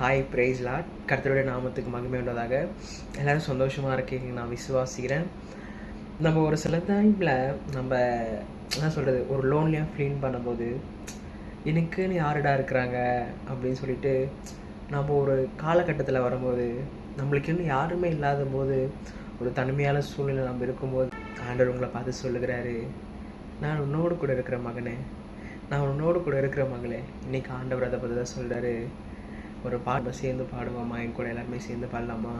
Hi price lot கர்த்தருடைய நாமத்துக்கு மகிமை உண்டதாக எல்லாரும் சந்தோஷமாக இருக்கீங்க நான் விசுவாசிக்கிறேன். நம்ம ஒரு சில டைமில் நம்ம என்ன சொல்கிறது ஒரு லோன்லியாக ஃபீல் பண்ணும்போது எனக்குன்னு யாருடா இருக்கிறாங்க? அப்படின்னு சொல்லிட்டு நம்ம ஒரு காலகட்டத்தில் வரும்போது நம்மளுக்கு இன்னும் யாருமே இல்லாத போது ஒரு தனிமையான சூழ்நிலை நம்ம இருக்கும்போது ஆண்டவர் உங்களை பார்த்து சொல்லுகிறாரு நான் உன்னோடு கூட இருக்கிற மகனே நான் உன்னோடு கூட இருக்கிற மகளே இன்னைக்கு ஆண்டவர் அதை பற்றி தான் சொல்கிறாரு ஒரு பாட்டை சேர்ந்து பாடுவோமா? என் கூட எல்லாருமே சேர்ந்து பாடலாமா?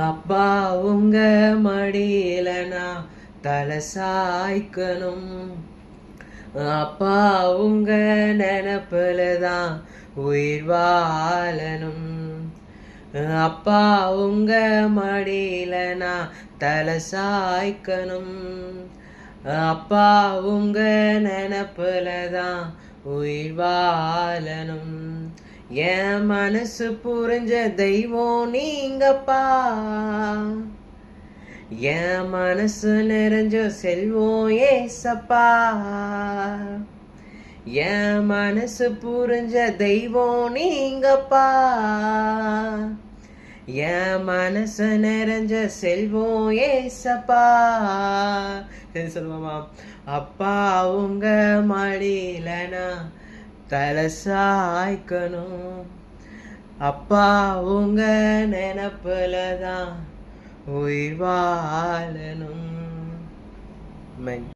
அப்பா உங்க மடியில நான் தலை சாய்க்கணும். அப்பா உங்க நினப்புல தான் உயிர் வாழணும். அப்பா உங்க மடியில நான் தலை சாய்க்கணும். அப்பா உங்க நினப்புல தான் உயிர் வாழணும். என் மனசு புரிஞ்ச தெய்வம் நீங்கப்பா. என் மனசு நிறைஞ்ச செல்வம் ஏசப்பா. என் மனசு புரிஞ்ச தெய்வம் நீங்கப்பா. என் மனசு நிறைஞ்ச செல்வம் ஏசப்பா. சரி சொல்லுவாமா? அப்பா உங்க மடியில நான் தலை சாய்க்கணும் அப்பா உங்க நினப்புல தான் உயிர் வாழணும். மென்